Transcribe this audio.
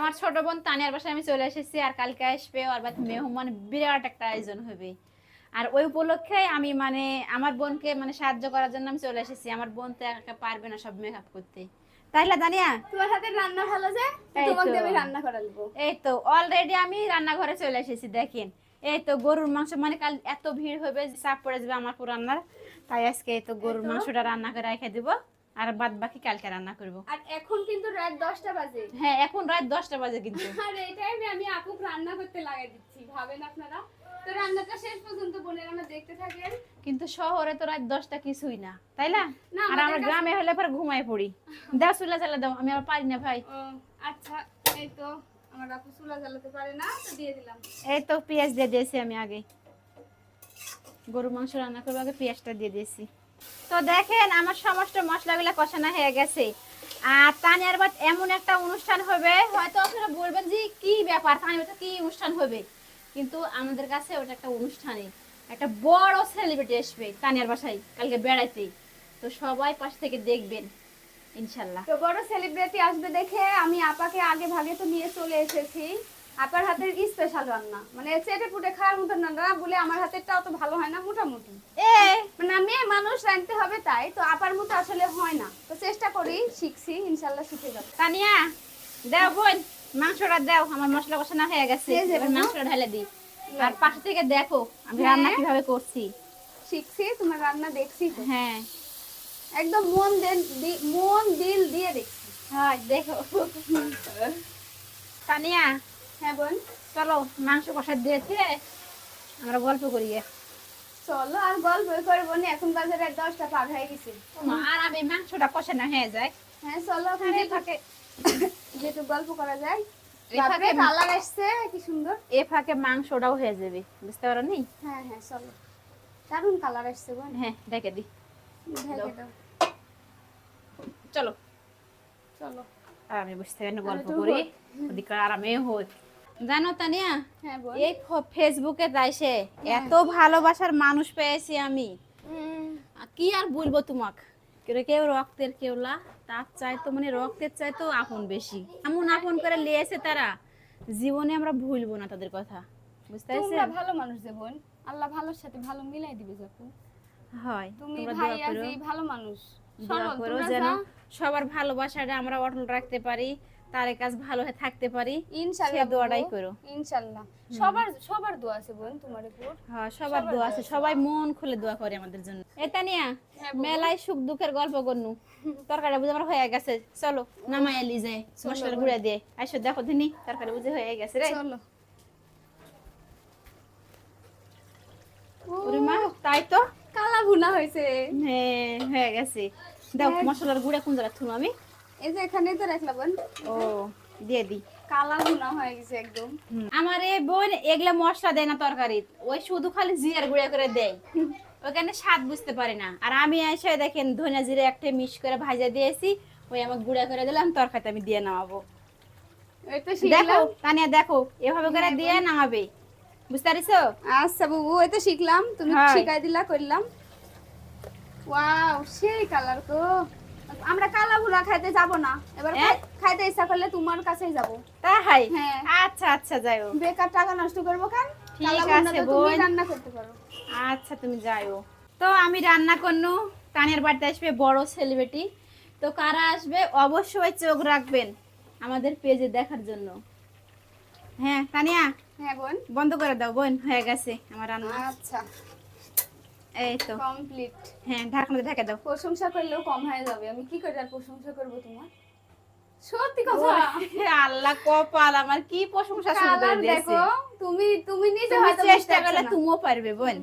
আমার ছোট বোন তানিয়ার বাসায় আমি চলে এসেছি আর কালকে আসবে আর মেহমান বিরাট একটা আয়োজন হবে। আর ওই উপলক্ষে আমি মানে আমার বোনকে মানে সাহায্য করার জন্য আমি চলে এসেছি। আমার বোন তো একা পারবে না সব মেকআপ করতে। তাইলে দানিয়া তোমার হাতে রান্না ভালো যে? তোমাকে। আমি রান্না করালবো এই তো অলরেডি আমি রান্নাঘরে চলে এসেছি দেখেন। এই তো গরুর মাংস মানে কাল এত ভিড় হবে যে চাপ পড়ে যাবে আমার পুরো রান্নার। তাই আজকে এই তো গরুর মাংসটা রান্না করে রেখে দিব। আর বাদ বাকি কালকে রান্না করব। আর এখন কিন্তু রাত দশটা বাজে। হ্যাঁ এখন রাত দশটা বাজে কিন্তু। আর এই টাইমে আমি রান্না করতে লাগাই দিচ্ছি ভাবেন আপনারা? তো রান্নাটা শেষ পর্যন্ত বোনের আমরা দেখতে থাকেন। কিন্তু শহরে তো রাত দশটা কিছুই না তাই না? আর আমরা গ্রামে হলে পরে ঘুমায় পড়ি। দাও চুলা চালা দাও আমি আবার পারি না ভাই। আচ্ছা এই তো আমার আপু চুলা জ্বালাতে পারে না তো দিয়ে দিলাম। এই তো পেঁয়াজ দিয়ে দিয়েছি আমি আগে। গরু মাংস রান্না করব আগে পেঁয়াজটা দিয়ে দিয়েছি। তো দেখেন, আমার সমস্ত মশলাগুলো কষানো হয়ে গেছে। আর তানিয়ার বাদ এমন একটা অনুষ্ঠান হবে, হয়তো আপনারা বলবেন যে কি ব্যাপার, তানিয়ার কি অনুষ্ঠান হবে? কিন্তু আমাদের কাছে ওটা একটা অনুষ্ঠানই, একটা বড় সেলিব্রিটি আসবে তানিয়ার বাসায় কালকে বেড়াইতে। তো সবাই পাশ থেকে দেখবেন, ইনশাল্লাহ। তো বড় সেলিব্রিটি আসবে দেখে আমি আপাকে আগে ভাগে তো নিয়ে চলে এসেছি। আপার হাতের স্পেশাল রান্না। মানে চেটে পুটে খাওয়ার মতো রান্না বলে আমার হাতেরটা অত ভালো হয় না, মোটামুটি। মানে মানুষ রাঁধতে হবে তাই তো আপার মতো আসলে হয় না। তো চেষ্টা করি শিখছি ইনশাল্লাহ শিখে যাব। তানিয়া দাও বোন মাংসটা দাও আমার মশলা কষানো হয়ে গেছে। এবার মাংসটা ঢেলে দিই। আর পাশে থেকে দেখো আমি হ্যাঁ। রান্না কীভাবে করছি। শিখছি তোমার রান্না দেখছি হ্যাঁ। একদম মন দেন মন দিল দিয়ে দেখছি। হয় দেখো। তানিয়া হ্যাঁ বোন। চলো মাংস কষা দিয়েছে আমরা গল্প করি। চলো আর গল্প করব না এখন বাজারে দশটা পার হয়ে গেছে। আর আমি মাংসটা কষানো হয়ে যায় হ্যাঁ চলো ওখানে এই ফাঁকে গল্প করা যায়। এই বাপরে ফাঁকে- কালার আসছে কি সুন্দর। এ ফাঁকে মাংসটাও হয়ে যাবে বুঝতে পারো নি? হ্যাঁ হ্যাঁ চলো। দারুণ কালার আসছে বোন হ্যাঁ দেখে দি। ঢেকে দাও। চলো। আমি বুঝতে পারি গল্প করি। ওদিকে আরামে হোক জানো তানিয়া? হ্যাঁ এই ফেসবুকে যাইছে এত ভালোবাসার মানুষ পেয়েছি আমি। কি আর বলব তোমাক? কেউ রক্তের কেউলা তার চাইতো মানে রক্তের চাইতো আপন বেশি। এমন আপন করে লিয়েছে তারা। জীবনে আমরা ভুলবো না তাদের কথা। বুঝতে তোমরা ভালো মানুষ যে বোন। আল্লাহ ভালোর সাথে ভালো মিলাই দিবে যখন। হয়। তুমি ভাই আজি ভালো মানুষ। সরল তোমরা সবার ভালোবাসাটা আমরা অটল রাখতে পারি। তার কাজ ভালো হয়ে থাকতে পারি। ইনশাআল্লাহ দোয়াটাই করো। ইনশাআল্লাহ সবার সবার দোয়া আছে বোন তোমার উপর। হ্যাঁ সবার দোয়া আছে। সবাই মন খুলে দোয়া করে আমাদের জন্য। হ্যাঁ, মেলায় সুখ দুঃখের গল্প করনু। তরকারি বুঝে আমার হয়ে গেছে। চলো নামাই এলি যায় মশলা গুঁড়া দিয়ে। আইসো দেখো দিনি তরকারি বুঝে হয়ে গেছে রে। চলো। ওরে মা তাই তো? কালা ভুনা হয়েছে। হ্যাঁ হয়ে গেছে। দাও হ্যাঁ। মশলার গুঁড়া কোন জায়গা থুম আমি? এই যে এখানেই তো রাখলা বোন। ও দিয়ে কালা ভুনা হয়ে গেছে একদম। আমার এই বোন এগুলা মশলা দেয় না তরকারি ওই শুধু খালি জিরার গুঁড়া করে দেয়। ওখানে স্বাদ বুঝতে পারি না। আর আমি এসে দেখেন ধনিয়া জিরে একটা মিক্স করে ভাজা দিয়েছি। ওই আমার গুঁড়া করে দিলাম তরকারিতে আমি দিয়ে নামাবো। দেখো তানিয়া দেখো এভাবে করে দিয়ে নামাবে। বুঝতে পারিছো? আচ্ছা বাবু এই তো শিখলাম। তুমি শিখাই দিলা করলাম। ওয়াও সেই কালার তো আমরা কালা ভুনা খাইতে যাব না। এবার খাইতে ইচ্ছা করলে তোমার কাছেই যাব। তাই হ্যাঁ। আচ্ছা আচ্ছা যাইও বেকার টাকা নষ্ট করব কেন? ঠিক আছে, তুমি বোন। রান্না করতে পারো। আচ্ছা তুমি যাইও তো আমি রান্না করনু। তানিয়ার বাড়িতে আসবে বড় সেলিব্রিটি তো কারা আসবে? অবশ্যই চোখ রাখবেন আমাদের পেজে দেখার জন্য। হ্যাঁ তানিয়া? হ্যাঁ বোন। বন্ধ করে দাও বোন হয়ে গেছে আমার রান্না। আচ্ছা। এই তো। কমপ্লিট হ্যাঁ ঢাকনা ঢেকে দাও। প্রশংসা করলেও কম হয়ে যাবে। আমি কি করে আর প্রশংসা করব তোমার? সত্যি কথা? আল্লাহ কপাল আমার কি প্রশংসা শুরু করে দিয়েছে দেখো তুমি তুমি নিজে হয়তো চেষ্টা করলে তুমিও পারবে বোন।